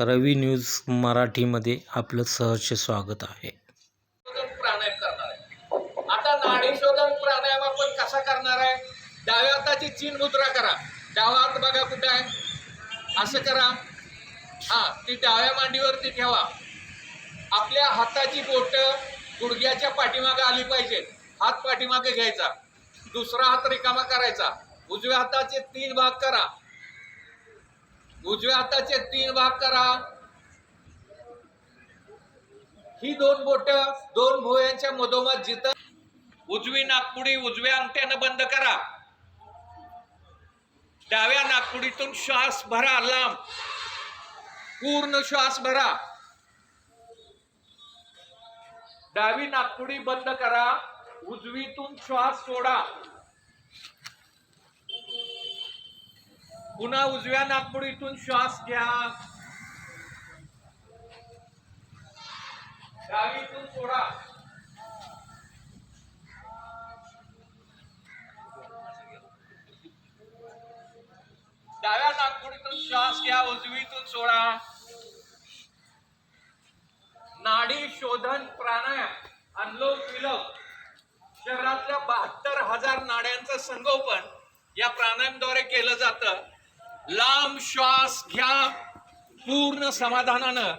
रवी news मराठीमध्ये आपलं सहर्ष स्वागत आहे. प्राणायाम करणार आहे. आता नाडीशोधन प्राणायाम आपण कसा करणार आहे? डाव्या हाताची चीन मुद्रा करा. डावा हात बघा कुठे आहे? असं करा. हा ती डाव्या मांडीवरती ठेवा. आपल्या हाताची बोट गुडघ्याच्या पाठीमागे आली पाहिजे. हात पाठीमागे घ्यायचा. दुसरा हात रिकामा करायचा. उजव्या हाताचे तीन भाग करा. उजव्या हाताचे तीन भाग करा. ही दोन बोट दोन भुवयांच्या मधोमध जित उजवी नागपुडी उजव्या अंगठ्यानं बंद करा. डाव्या नागपुडीतून श्वास भरा लांब. पूर्ण श्वास भरा. डावी नागपुडी बंद करा. उजवीतून श्वास सोडा. पुन्हा उजव्या नागपुडीतून श्वास घ्या. डावीतून सोडा. डाव्या नागपुडीतून श्वास घ्या उजवीतून सोडा. नाडी शोधन प्राणायाम अनलोम विलोम शहरातल्या बहात्तर हजार नाड्यांचं संगोपन या प्राणायामद्वारे केलं जातं. लांब श्वास घ्या. पूर्ण समाधानानं.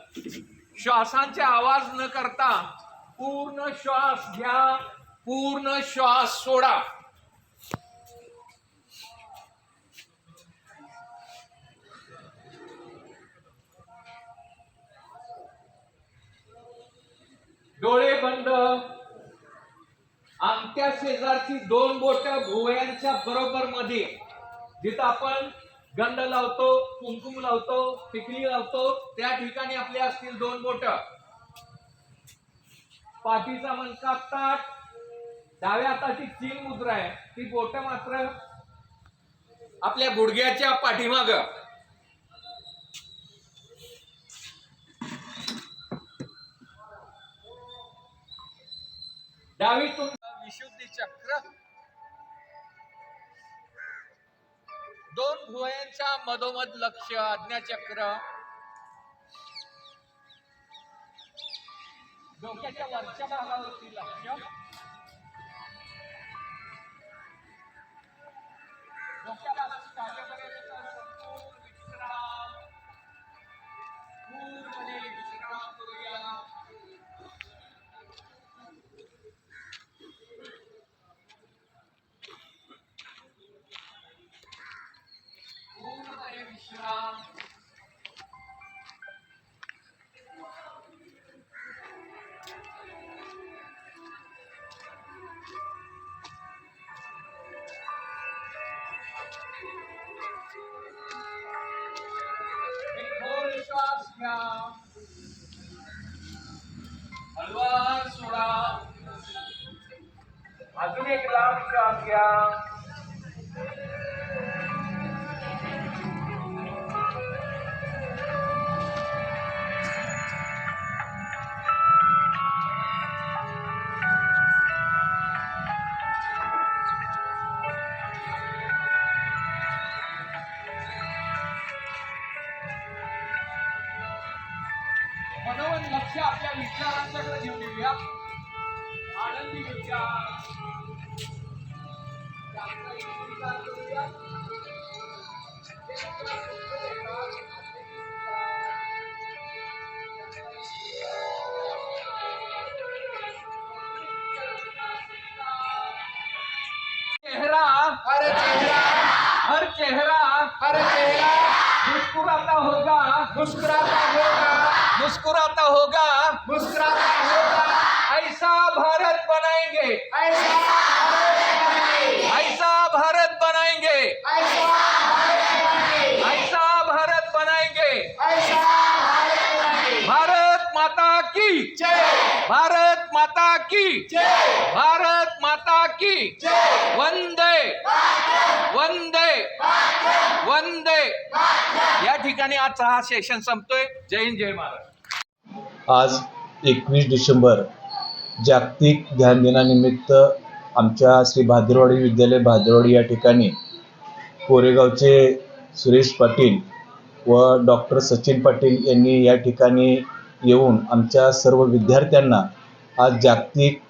श्वासांचे आवाज न करता पूर्ण श्वास घ्या. पूर्ण श्वास सोडा. डोळे बंद. आमच्या शेजारची दोन बोट भुवयांच्या बरोबर मध्ये. जिथं आपण गंध लावतो कुंकुम लावतो टिकली लावतो. त्या ठिकाणी आपले असतील दोन बोट. पाठीचा मनका ताट डाव्या हाताची चीन मुद्रा आहे. ती बोट मात्र आपल्या गुडघ्याच्या पाठीमाग. डावीतून विशुद्धी चक्र. भुवयांच्या मधोमध लक्ष आज्ञाचक्र. डोक्याच्या वरच्या भागावरती लक्ष. घ्या हलवा सोडा. अजून एक लांब श्वास घ्या. लक्ष आपल्या विचारांकडे घेऊन येऊया. आनंदी विचार चांगला विचार करूया. चेहरा हर चेहरा। हर चेहरा। हर चेहरा। मुस्कुराता होगा। मुस्कुराता होगा। मुस्कुराता होगा। मुस्कुराता होगा। ऐसा भारत बनाएंगे। ऐसा भारत बनाएंगे। ऐसा भारत बनाएंगे। भारत माता की। भारत माता की। भारत माता की। वंदे। वंदे। वंदे। या ठिकाणी आजचा हा सेशन संपतोय. जय हिंद जय महाराज आज एकवीस डिसेंबर जागतिक ध्यान दिनानिमित्त आमच्या श्री भादरवाडी विद्यालय भादरवाडी या ठिकाणी कोरेगावचे सुरेश पाटील व डॉक्टर सचिन पाटील यांनी या ठिकाणी येऊन आमच्या सर्व विद्यार्थ्यांना आज जागतिक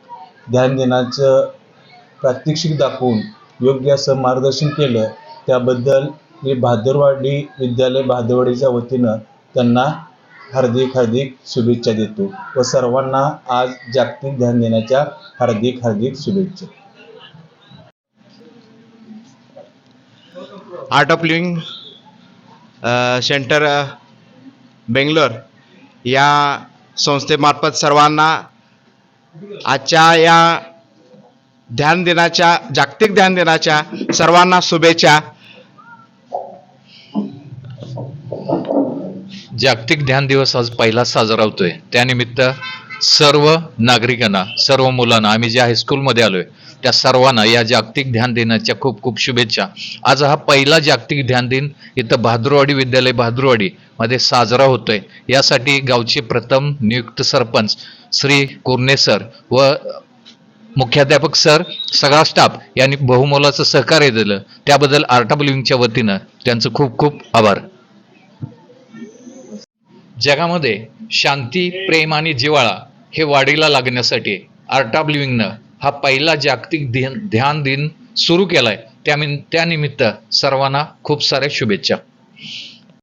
ध्यान दिनाचं प्रात्यक्षिक दाखवून योग्य असं मार्गदर्शन केलं. त्याबद्दल मी भादरवाडी विद्यालय भादरवाडीच्या वतीनं त्यांना हार्दिक हार्दिक शुभेच्छा देतो व सर्वांना आज जागतिक ध्यान देण्याच्या हार्दिक हार्दिक शुभेच्छा. Art of living centre Bangalore या संस्थेमार्फत सर्वांना आजच्या या ध्यान दिनाच्या जागतिक ध्यान दिनाच्या सर्वांना शुभेच्छा. जागतिक ध्यान दिवस आज पहिला साजरा होतोय. त्यानिमित्त सर्व नागरिकांना सर्व मुलांना आम्ही ज्या हायस्कूलमध्ये आलोय त्या सर्वांना या जागतिक ध्यान दिनाच्या खूप खूप शुभेच्छा. आज हा पहिला जागतिक ध्यान दिन इथं भाद्रवाडी विद्यालय भाद्रवाडी मध्ये साजरा होतोय. यासाठी गावचे प्रथम नियुक्त सरपंच श्री कुर्णे सर व मुख्याध्यापक सर सगळा स्टाफ यांनी बहुमोलाचं सहकार्य दिलं. त्याबद्दल आर्ट वतीनं त्यांचं खूप खूप आभार. जगामध्ये शांती प्रेम आणि जिव्हाळा हे वाढीला लागण्यासाठी आर्ट ऑफ लिव्हिंगनं हा पहिला जागतिक ध्यान ध्यान दिन सुरू केलाय. त्यामिन त्यानिमित्त सर्वांना खूप साऱ्या शुभेच्छा.